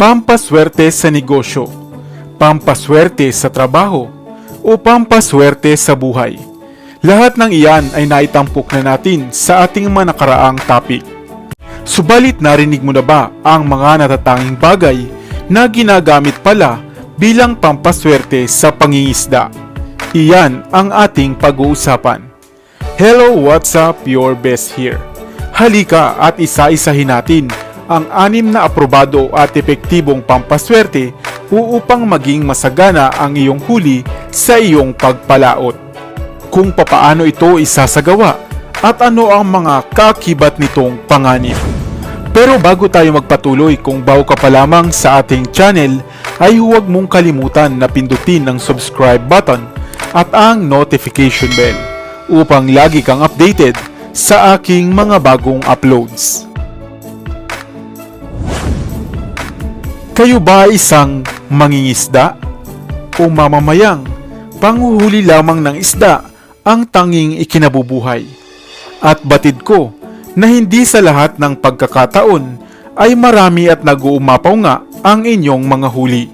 pampaswerte sa negosyo, pampaswerte sa trabaho, o pampaswerte sa buhay. Lahat ng iyan ay naitampok na natin sa ating mga nakaraang topic. Subalit narinig mo na ba ang mga natatanging bagay na ginagamit pala bilang pampaswerte sa pangingisda? Iyan ang ating pag-uusapan. Hello, what's up? Your best here. Halika at isa-isahin natin ang anim na aprobado at epektibong pampaswerte upang maging masagana ang iyong huli sa iyong pagpalaot. Kung papaano ito isasagawa at ano ang mga kakibat nitong panganib. Pero bago tayo magpatuloy kung bago ka pa lamang sa ating channel ay huwag mong kalimutan na pindutin ang subscribe button at ang notification bell upang lagi kang updated sa aking mga bagong uploads. Kayo ba isang mangingisda o mamamayang panghuhuli lamang ng isda ang tanging ikinabubuhay? At batid ko na hindi sa lahat ng pagkakataon ay marami at nag-uumapaw nga ang inyong mga huli.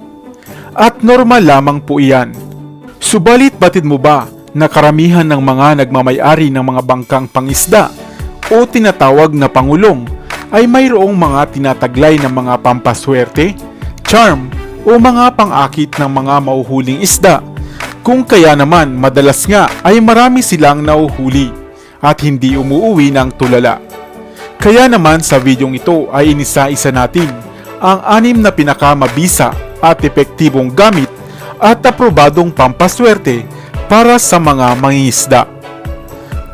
At normal lamang po iyan. Subalit batid mo ba na karamihan ng mga nagmamayari ng mga bangkang pangisda o tinatawag na pangulong ay mayroong mga tinataglay ng mga pampaswerte, charm o mga pangakit ng mga mauhuling isda. Kung kaya naman madalas nga ay marami silang nauhuli at hindi umuuwi ng tulala. Kaya naman sa videong ito ay inisa-isa natin ang anim na pinakamabisa at epektibong gamit at aprobadong pampaswerte para sa mga mangingisda.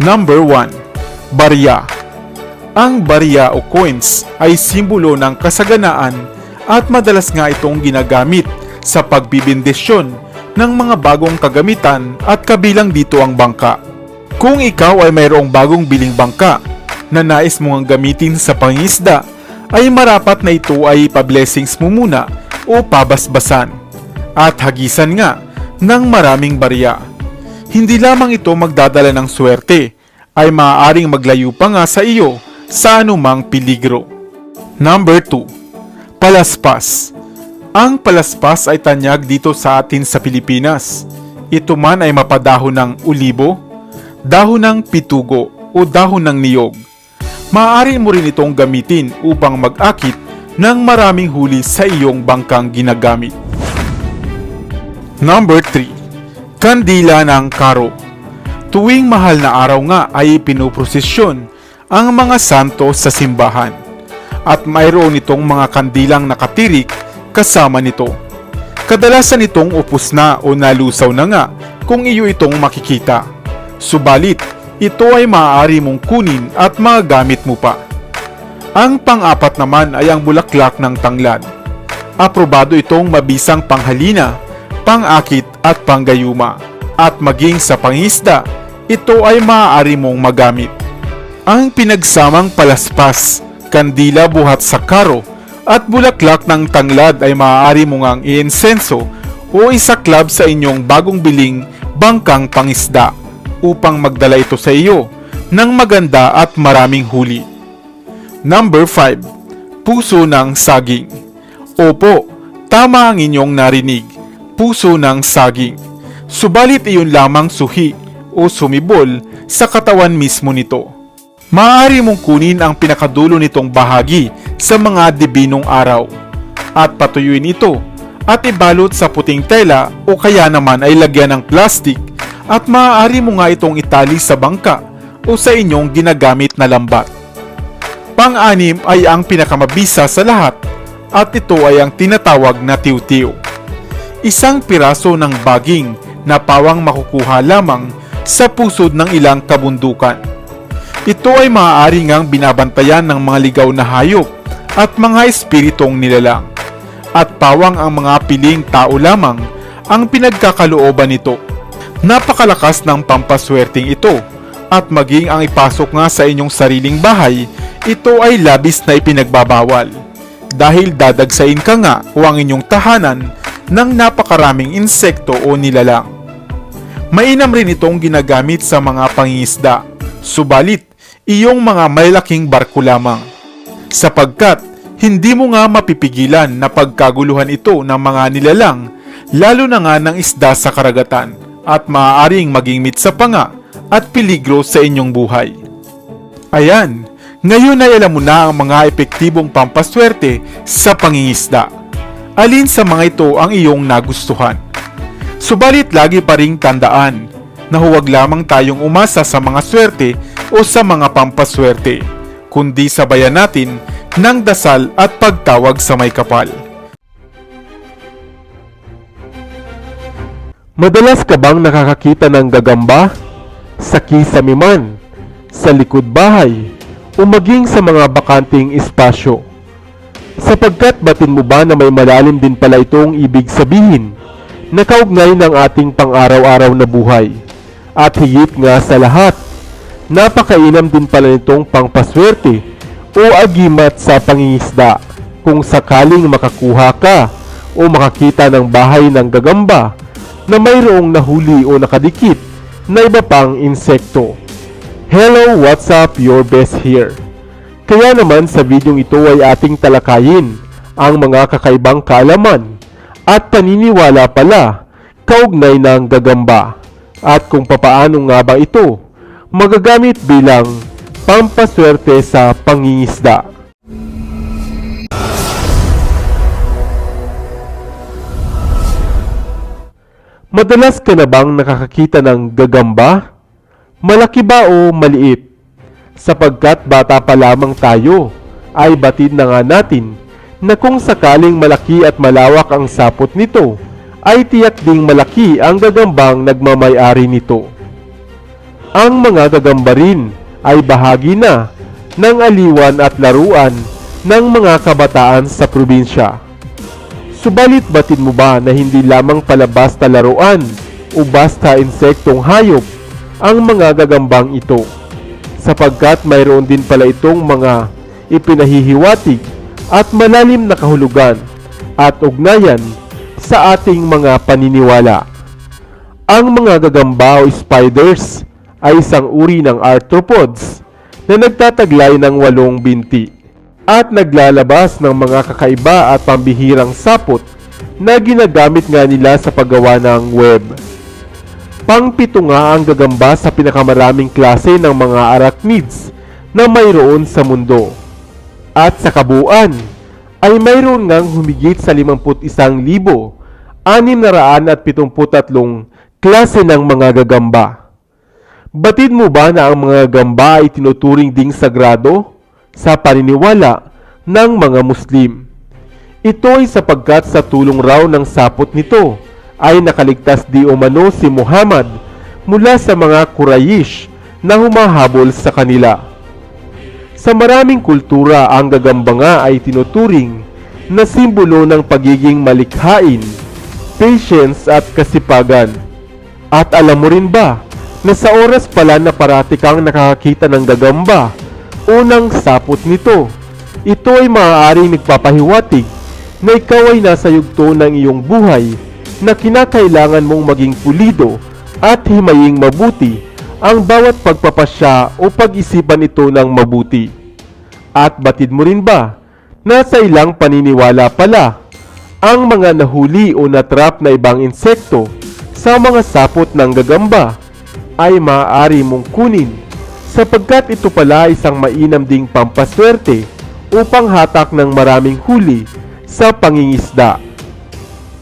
Number 1. Barya Ang barya o coins ay simbolo ng kasaganaan at madalas nga itong ginagamit sa pagbibindesyon ng mga bagong kagamitan at kabilang dito ang bangka. Kung ikaw ay mayroong bagong biling bangka na nais mong gamitin sa pangisda, ay marapat na ito ay pa-blessings mo muna o pabasbasan at hagisan nga ng maraming barya. Hindi lamang ito magdadala ng swerte, ay maaaring maglayo pa nga sa iyo sa anumang peligro. Number 2. Palaspas Ang palaspas ay tanyag dito sa atin sa Pilipinas. Ito man ay mapadahon ng ulibo, dahon ng pitugo o dahon ng niyog. Maaari mo rin itong gamitin upang mag-akit ng maraming huli sa iyong bangkang ginagamit. Number 3. Kandila ng Karo Tuwing mahal na araw nga ay pinuprosesyon ang mga santo sa simbahan at mayroon itong mga kandilang nakatirik kasama nito. Kadalasan itong upos na o nalusaw na nga kung iyo itong makikita. Subalit, ito ay maaari mong kunin at magagamit mo pa. Ang pang-apat naman ay ang bulaklak ng tanglad. Aprobado itong mabisang panghalina, pangakit at panggayuma. At maging sa pangisda, ito ay maaari mong magamit. Ang pinagsamang palaspas, kandila buhat sa karo, at bulaklak ng tanglad ay maaari mong ang iinsenso o isaklab sa inyong bagong biling bangkang pangisda upang magdala ito sa iyo ng maganda at maraming huli. Number 5. Puso ng saging. Opo, tama ang inyong narinig. Puso ng saging. Subalit iyon lamang suhi o sumibol sa katawan mismo nito. Maaari mong kunin ang pinakadulo nitong bahagi sa mga dibinong araw at patuyuin ito at ibalot sa puting tela o kaya naman ay lagyan ng plastic at maaari mo nga itong itali sa bangka o sa inyong ginagamit na lambat. Pang-anim ay ang pinakamabisa sa lahat at ito ay ang tinatawag na tiw-tiw. Isang piraso ng baging na pawang makukuha lamang sa pusod ng ilang kabundukan. Ito ay maaari ngang binabantayan ng mga ligaw na hayop at mga espiritong nilalang. At pawang ang mga piling tao lamang ang pinagkakalooban nito. Napakalakas ng pampaswerting ito at maging ang ipasok nga sa inyong sariling bahay, ito ay labis na ipinagbabawal. Dahil dadagsain ka nga o ang inyong tahanan ng napakaraming insekto o nilalang. Mainam rin itong ginagamit sa mga pangingisda, subalit iyong mga malalaking barko lamang. Sapagkat hindi mo nga mapipigilan na pagkaguluhan ito ng mga nilalang, lalo na nga ng isda sa karagatan, at maaaring maging mitsa pa nga at peligro sa inyong buhay. Ayan, ngayon ay alam mo na ang mga epektibong pampaswerte sa pangingisda. Alin sa mga ito ang iyong nagustuhan? Subalit lagi pa ring tandaan na huwag lamang tayong umasa sa mga swerte o sa mga pampaswerte, kundi sabayan natin ng dasal at pagtawag sa may kapal. Madalas ka bang nakakakita ng gagamba? Sa kisame man, sa likod bahay, o maging sa mga bakanting espasyo? Sapagkat batin mo ba na may malalim din pala itong ibig sabihin na kaugnay ng ating pang-araw-araw na buhay? At higit nga sa lahat, napakainam din pala nitong pangpaswerte o agimat sa pangingisda kung sakaling makakuha ka o makakita ng bahay ng gagamba na mayroong nahuli o nakadikit na iba pang insekto. Hello, what's up? Your best here. Kaya naman sa videong ito ay ating talakayin ang mga kakaibang kaalaman at paniniwala pala kaugnay ng gagamba at kung papaano nga ba ito magagamit bilang pampaswerte sa pangingisda. Madalas ka na bang nakakakita ng gagamba? Malaki ba o maliit? Sapagkat bata pa lamang tayo, ay batid na nga natin na kung sakaling malaki at malawak ang sapot nito, ay tiyak ding malaki ang gagambang nagmamayari nito. Ang mga gagamba rin ay bahagi na ng aliwan at laruan ng mga kabataan sa probinsya. Subalit batid mo ba na hindi lamang pala basta laruan o basta insektong hayop ang mga gagambang ito? Sapagkat mayroon din pala itong mga ipinahihiwatig at malalim na kahulugan at ugnayan sa ating mga paniniwala. Ang mga gagamba o spiders ay isang uri ng arthropods na nagtataglay ng walong binti at naglalabas ng mga kakaiba at pambihirang sapot na ginagamit nga nila sa paggawa ng web. Pangpito nga ang gagamba sa pinakamaraming klase ng mga arachnids na mayroon sa mundo. At sa kabuuan, ay mayroon ngang humigit sa 51,673 klase ng mga gagamba. Batid mo ba na ang mga gamba ay tinuturing ding sagrado sa paniniwala ng mga Muslim? Ito ay sapagkat sa tulong raw ng sapot nito ay nakaligtas di umano si Muhammad mula sa mga Quraysh na humahabol sa kanila. Sa maraming kultura, ang gagamba nga ay tinuturing na simbolo ng pagiging malikhain, patience at kasipagan. At alam mo rin ba na sa oras pala na parati kang nakakakita ng gagamba, unang sapot nito, ito ay maaaring nagpapahiwatig na ikaw ay nasa yugto ng iyong buhay na kinakailangan mong maging pulido at himaying mabuti ang bawat pagpapasya o pag-isipan ito ng mabuti. At batid mo rin ba na sa ilang paniniwala pala ang mga nahuli o natrap na ibang insekto sa mga sapot ng gagamba ay maaari mong kunin sapagkat ito pala isang mainam ding pampaswerte upang hatak ng maraming huli sa pangingisda.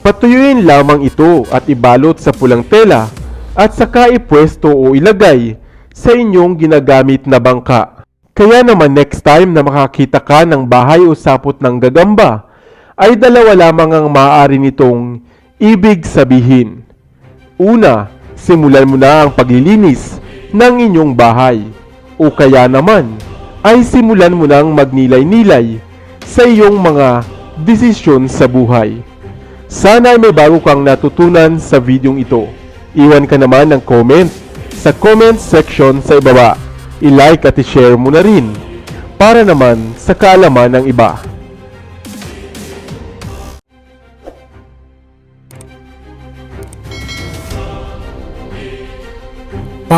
Patuyuin lamang ito at ibalot sa pulang tela at saka ipwesto o ilagay sa inyong ginagamit na bangka. Kaya naman next time na makakita ka ng bahay o sapot ng gagamba, ay dalawa lamang ang maaari nitong ibig sabihin. Una, simulan mo na ang paglilinis ng inyong bahay. O kaya naman, ay simulan mo nang magnilay-nilay sa iyong mga desisyon sa buhay. Sana ay may bago kang natutunan sa videong ito. Iwan ka naman ng comment sa comment section sa ibaba. I-like at i-share mo na rin para naman sa kaalaman ng iba.